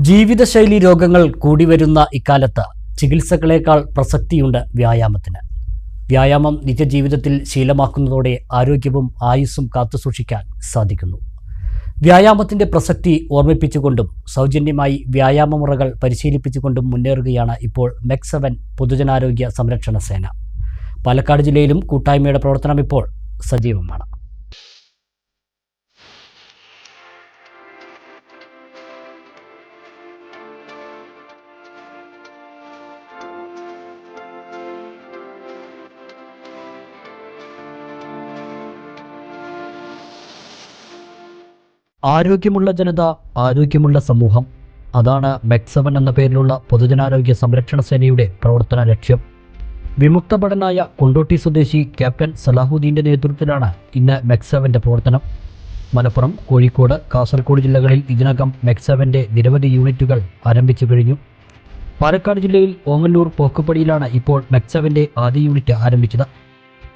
ജീവിതശൈലി രോഗങ്ങൾ കൂടി വരുന്ന ഇക്കാലത്ത് ചികിത്സകളേക്കാൾ പ്രസക്തിയുണ്ട് വ്യായാമത്തിന്. വ്യായാമം നിത്യജീവിതത്തിൽ ശീലമാക്കുന്നതോടെ ആരോഗ്യവും ആയുസ്സും കാത്തുസൂക്ഷിക്കാൻ സാധിക്കുന്നു. വ്യായാമത്തിന്റെ പ്രസക്തി ഓർമ്മിപ്പിച്ചുകൊണ്ടും സൗജന്യമായി വ്യായാമമുറകൾ പരിശീലിപ്പിച്ചുകൊണ്ടും മുന്നേറുകയാണ് ഇപ്പോൾ മെക്സവൻ പൊതുജനാരോഗ്യ സംരക്ഷണ സേന. പാലക്കാട് ജില്ലയിലും കൂട്ടായ്മയുടെ പ്രവർത്തനം ഇപ്പോൾ സജീവമാണ്. ആരോഗ്യമുള്ള ജനത ആരോഗ്യമുള്ള സമൂഹം. അതാണ് മെക്സവൻ എന്ന പേരിലുള്ള പൊതുജനാരോഗ്യ സംരക്ഷണ സേനയുടെ പ്രവർത്തന ലക്ഷ്യം. വിമുക്തഭടനായ കൊണ്ടോട്ടി സ്വദേശി ക്യാപ്റ്റൻ സലാഹുദ്ദീന്റെ നേതൃത്വത്തിലാണ് ഇന്ന് മെക്സവന്റെ പ്രവർത്തനം. മലപ്പുറം കോഴിക്കോട് കാസർഗോഡ് ജില്ലകളിൽ ഇതിനകം മെക്സവന്റെ നിരവധി യൂണിറ്റുകൾ ആരംഭിച്ചു കഴിഞ്ഞു. പാലക്കാട് ജില്ലയിൽ ഓങ്ങല്ലൂർ പോക്കുപടിയിലാണ് ഇപ്പോൾ മെക്സവന്റെ ആദ്യ യൂണിറ്റ് ആരംഭിച്ചത്.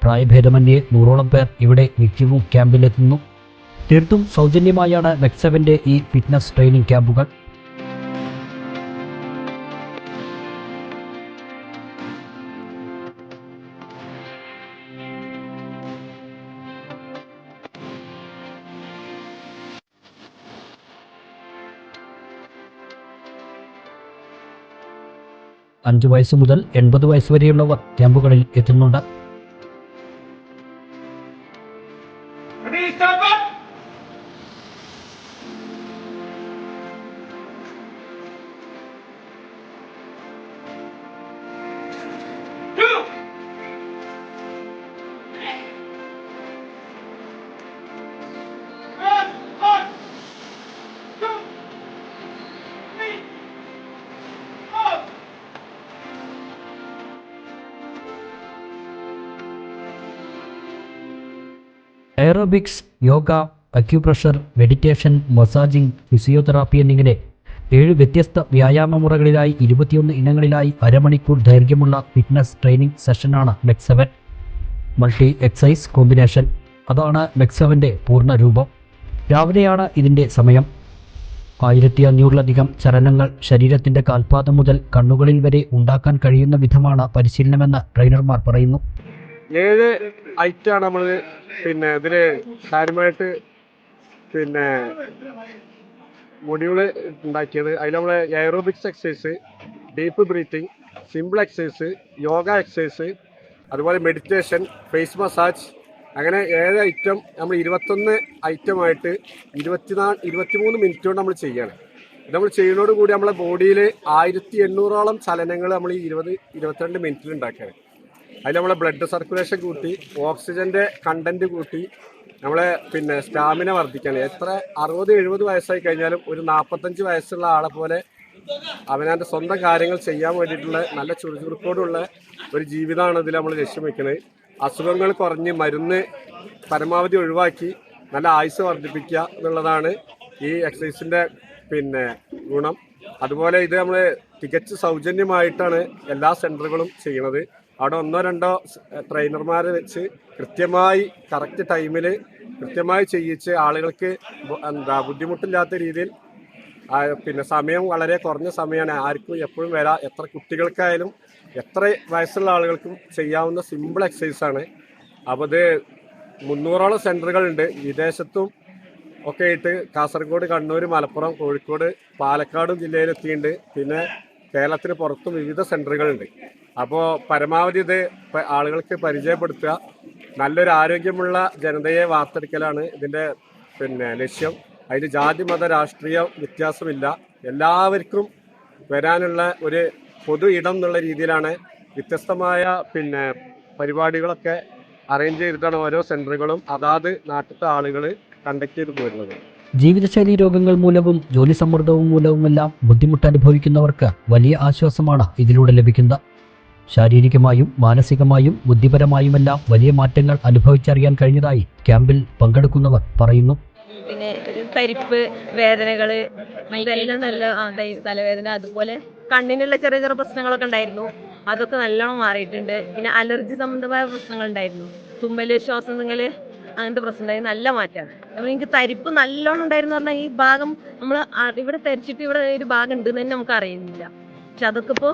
പ്രായഭേദമന്യേ നൂറോളം പേർ ഇവിടെ നിത്യവും ക്യാമ്പിലെത്തുന്നു. തീർത്തും സൗജന്യമായാണ് മെക്സവന്റെ ഈ ഫിറ്റ്നസ് ട്രെയിനിങ് ക്യാമ്പുകൾ. അഞ്ചു വയസ്സ് മുതൽ എൺപത് വയസ്സ് വരെയുള്ളവർ ക്യാമ്പുകളിൽ എത്തുന്നുണ്ട്. Aerobics yoga acupressure meditation massaging physiotherapy എന്നിങ്ങനെ ഏഴ് വ്യത്യസ്ത വ്യായാമ മുറകളിലായി ഇരുപത്തിയൊന്ന് ഇനങ്ങളിലായി അരമണിക്കൂർ ദൈർഘ്യമുള്ള ഫിറ്റ്നസ് ട്രെയിനിങ് സെഷനാണ് മെക്സവൻ. മൾട്ടി എക്സൈസ് കോമ്പിനേഷൻ അതാണ് മെക്സവന്റെ പൂർണ രൂപം. രാവിലെയാണ് ഇതിന്റെ സമയം. ആയിരത്തി അഞ്ഞൂറിലധികം ചലനങ്ങൾ ശരീരത്തിന്റെ കാൽപാദം മുതൽ കണ്ണുകളിൽ വരെ ഉണ്ടാക്കാൻ കഴിയുന്ന വിധമാണ് പരിശീലനമെന്ന് ട്രെയിനർമാർ പറയുന്നു. ഏഴ് ഐറ്റാണ് നമ്മൾ പിന്നെ ഇതിൽ കാര്യമായിട്ട് പിന്നെ മൊഡ്യൂൾ ഉണ്ടാക്കിയത്. അതിൽ നമ്മൾ aerobics exercise deep breathing simple exercise yoga exercise അതുപോലെ മെഡിറ്റേഷൻ ഫേസ് മസാജ് അങ്ങനെ ഏഴ് ഐറ്റം നമ്മൾ ഇരുപത്തൊന്ന് ഐറ്റമായിട്ട് ഇരുപത്തിനാല് ഇരുപത്തിമൂന്ന് മിനിറ്റ് കൊണ്ട് നമ്മൾ ചെയ്യണം. നമ്മൾ ചെയ്യുന്നതോടുകൂടി നമ്മളെ ബോഡിയിൽ ആയിരത്തി എണ്ണൂറോളം ചലനങ്ങൾ നമ്മൾ ഈ ഇരുപത് ഇരുപത്തിരണ്ട് മിനിറ്റിൽ ഉണ്ടാക്കുകയാണ്. അതിൽ നമ്മളെ ബ്ലഡ് സർക്കുലേഷൻ കൂട്ടി ഓക്സിജന്റെ കണ്ടന്റ് കൂട്ടി നമ്മളെ പിന്നെ സ്റ്റാമിന വർദ്ധിക്കണം. എത്ര അറുപത് എഴുപത് വയസ്സായി കഴിഞ്ഞാലും ഒരു നാൽപ്പത്തഞ്ച് വയസ്സുള്ള ആളെ പോലെ അവനവന്റെ സ്വന്തം കാര്യങ്ങൾ ചെയ്യാൻ വേണ്ടിയിട്ടുള്ള നല്ല ചുറുചുറുക്കോടുള്ള ഒരു ജീവിതമാണ് ഇതിൽ നമ്മൾ ലക്ഷ്യം വെക്കുന്നത് അസുഖങ്ങൾ കുറഞ്ഞ് മരുന്ന് പരമാവധി ഒഴിവാക്കി നല്ല ആയുസ് വർദ്ധിപ്പിക്കുക എന്നുള്ളതാണ് ഈ എക്സസൈസിന്റെ പിന്നെ ഗുണം. അതുപോലെ ഇത് നമ്മൾ തികച്ച് സൗജന്യമായിട്ടാണ് എല്ലാ സെന്ററുകളും ചെയ്യണത്. അവിടെ ഒന്നോ രണ്ടോ ട്രെയിനർമാരെ വെച്ച് കൃത്യമായി കറക്റ്റ് ടൈമിൽ കൃത്യമായി ചെയ്യിച്ച് ആളുകൾക്ക് എന്താ ബുദ്ധിമുട്ടില്ലാത്ത രീതിയിൽ പിന്നെ സമയം വളരെ കുറഞ്ഞ സമയമാണ്. ആർക്കും എപ്പോഴും വരാം എത്ര കുട്ടികൾക്കായാലും എത്ര വയസ്സുള്ള ആളുകൾക്കും ചെയ്യാവുന്ന സിമ്പിൾ എക്സസൈസാണ് അപ്പോൾ ഇത് മുന്നൂറോളം സെന്ററുകളുണ്ട് വിദേശത്തും ഒക്കെ ആയിട്ട് കാസർഗോഡ് കണ്ണൂർ മലപ്പുറം കോഴിക്കോട് പാലക്കാടും ജില്ലയിലെത്തിയിട്ടുണ്ട് പിന്നെ കേരളത്തിന് പുറത്തും വിവിധ സെന്ററുകളുണ്ട് അപ്പോൾ പരമാവധി ഇത് ആളുകൾക്ക് പരിചയപ്പെടുത്തുക. നല്ലൊരു ആരോഗ്യമുള്ള ജനതയെ വാർത്തെടുക്കലാണ് ഇതിന്റെ പിന്നെ ലക്ഷ്യം. അതിൽ ജാതി മത രാഷ്ട്രീയ വ്യത്യാസമില്ല. എല്ലാവർക്കും വരാനുള്ള ഒരു പൊതു ഇടം എന്നുള്ള രീതിയിലാണ് വ്യത്യസ്തമായ പിന്നെ പരിപാടികളൊക്കെ അറേഞ്ച് ചെയ്തിട്ടാണ് ഓരോ സെന്ററുകളും. അതാത് നാട്ടിലത്തെ ആളുകൾ കണ്ടക്ട് ചെയ്തു പോരുന്നത്. ജീവിതശൈലി രോഗങ്ങൾ മൂലവും ജോലി സമ്മർദ്ദവും മൂലവുമെല്ലാം ബുദ്ധിമുട്ട് അനുഭവിക്കുന്നവർക്ക് വലിയ ആശ്വാസമാണ് ഇതിലൂടെ ലഭിക്കുന്നത്. ശാരീരികമായും മാനസികമായും ബുദ്ധിപരമായുമെല്ലാം വലിയ മാറ്റങ്ങൾ അനുഭവിച്ചറിയാൻ കഴിഞ്ഞതായി ക്യാമ്പിൽ പങ്കെടുക്കുന്നവർ പറയുന്നു. പിന്നെ പരിപ്പ് വേദനകൾ ഇതെല്ലാം നല്ല തലവേദന അതുപോലെ കണ്ണിനുള്ള ചെറിയ ചെറിയ പ്രശ്നങ്ങളൊക്കെ ഉണ്ടായിരുന്നു. അതൊക്കെ നല്ലോണം മാറിയിട്ടുണ്ട്. പിന്നെ അലർജി സംബന്ധമായ പ്രശ്നങ്ങൾ ഉണ്ടായിരുന്നു. തുമ്മൽ ശ്വാസം അങ്ങനത്തെ പ്രശ്നം ഉണ്ടായി നല്ല മാറ്റമാണ്. അപ്പൊ എനിക്ക് തരിപ്പ് നല്ലോണം ഉണ്ടായിരുന്നു പറഞ്ഞാൽ ഈ ഭാഗം നമ്മൾ ഇവിടെ തരിച്ചിട്ട് ഇവിടെ ഒരു ഭാഗം ഉണ്ട് തന്നെ നമുക്ക് അറിയുന്നില്ല. പക്ഷെ അതൊക്കെ ഇപ്പോ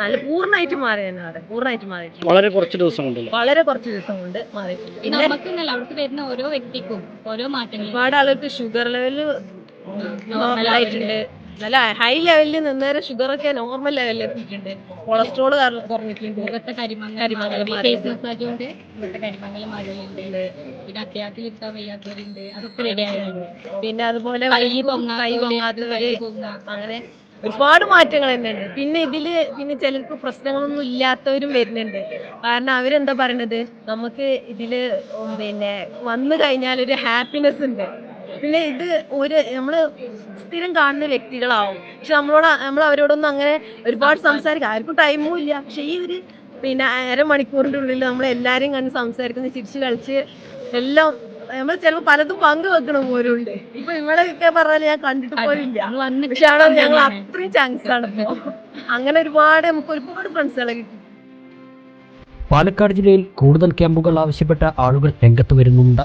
നല്ല പൂർണമായിട്ട് മാറി തന്നെ അവിടെ. പൂർണമായിട്ട് മാറിയിട്ടുണ്ട്. വളരെ കുറച്ച് ദിവസം കൊണ്ട് വളരെ കുറച്ച് ദിവസം കൊണ്ട് മാറിയിട്ടുണ്ട്. പിന്നെ അവിടുത്തെ വരുന്ന ഓരോ വ്യക്തിക്കും ഓരോ മാറ്റങ്ങൾ ഒരുപാട് ആളുകൾക്ക് ഷുഗർ ലെവൽ നോർമലായിട്ടുണ്ട് നല്ല ഹൈ ലെവലിൽ നിന്നേരം ഷുഗർ ഒക്കെ നോർമൽ ലെവലിൽ എത്തിയിട്ടുണ്ട്. കൊളസ്ട്രോൾ കുറഞ്ഞിട്ടുണ്ട്. കരിമങ്ങൽ ഫേസ്. മസാജ് കൊണ്ട് കരിമങ്ങൽ പിന്നെ അത്യാവശ്യം ഇരുത്താൻ വയ്യാത്തവരുണ്ട്. അതൊക്കെ റെഡി ആയിരുന്നു പിന്നെ അതുപോലെ കൈ കൈ പൊങ്ങാത്തവര്, പൊങ്ങാത്തവര് കൈ അങ്ങനെ ഒരുപാട് മാറ്റങ്ങൾ തന്നെയുണ്ട് പിന്നെ ഇതിൽ പിന്നെ ചിലർക്ക് പ്രശ്നങ്ങളൊന്നും ഇല്ലാത്തവരും വരുന്നുണ്ട്. കാരണം അവരെന്താ പറയണത്? നമുക്ക് ഇതിൽ പിന്നെ വന്നു കഴിഞ്ഞാൽ ഒരു ഹാപ്പിനെസ് ഉണ്ട്. പിന്നെ ഇത് ഒരു നമ്മൾ സ്ഥിരം കാണുന്ന വ്യക്തികളാവും. പക്ഷെ നമ്മളോട് നമ്മൾ അവരോടൊന്നും അങ്ങനെ ഒരുപാട് സംസാരിക്കാം ആർക്കും ടൈമും ഇല്ല. പക്ഷെ ഈ ഒരു പിന്നെ അരമണിക്കൂറിന്റെ ഉള്ളിൽ നമ്മൾ എല്ലാരെയും കണ്ട് സംസാരിക്കുന്ന ചിരിച്ച് കളിച്ച് എല്ലാം നമ്മൾ ചിലപ്പോൾ പലതും പങ്കുവെക്കണ പോലും ഉണ്ട് ഇപ്പൊ നിങ്ങളൊക്കെ പറഞ്ഞാൽ ഞാൻ കണ്ടിട്ട് പോലും ഇല്ല. അത് പക്ഷെ ആണോ ഞങ്ങൾ അത്രയും ചാൻസ് ആണ് അങ്ങനെ ഒരുപാട് നമുക്ക് ഒരുപാട് ഫ്രണ്ട്സുകളെ കിട്ടി. പാലക്കാട് ജില്ലയിൽ കൂടുതൽ ക്യാമ്പുകൾ ആവശ്യപ്പെട്ട ആളുകൾ രംഗത്ത് വരുന്നുണ്ട്.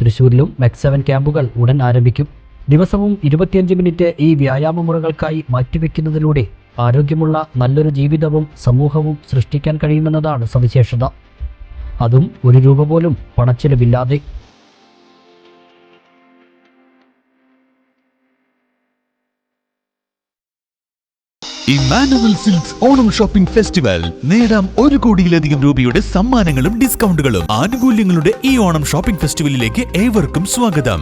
തൃശൂരിലും മെക്സവൻ ക്യാമ്പുകൾ ഉടൻ ആരംഭിക്കും. ദിവസവും ഇരുപത്തിയഞ്ച് മിനിറ്റ് ഈ വ്യായാമ മുറകൾക്കായി മാറ്റിവെക്കുന്നതിലൂടെ ആരോഗ്യമുള്ള നല്ലൊരു ജീവിതവും സമൂഹവും സൃഷ്ടിക്കാൻ കഴിയുമെന്നതാണ് സവിശേഷത. അതും ഒരു രൂപ പോലും പണച്ചിലവില്ലാതെ. Emmanuel silks Onam shopping festival. നേടാം ഒരു കോടിയിലധികം രൂപയുടെ സമ്മാനങ്ങളും ഡിസ്കൗണ്ടുകളും. ആനുകൂല്യങ്ങളുടെ ഈ ഓണം ഷോപ്പിംഗ് ഫെസ്റ്റിവലിലേക്ക് ഏവർക്കും സ്വാഗതം.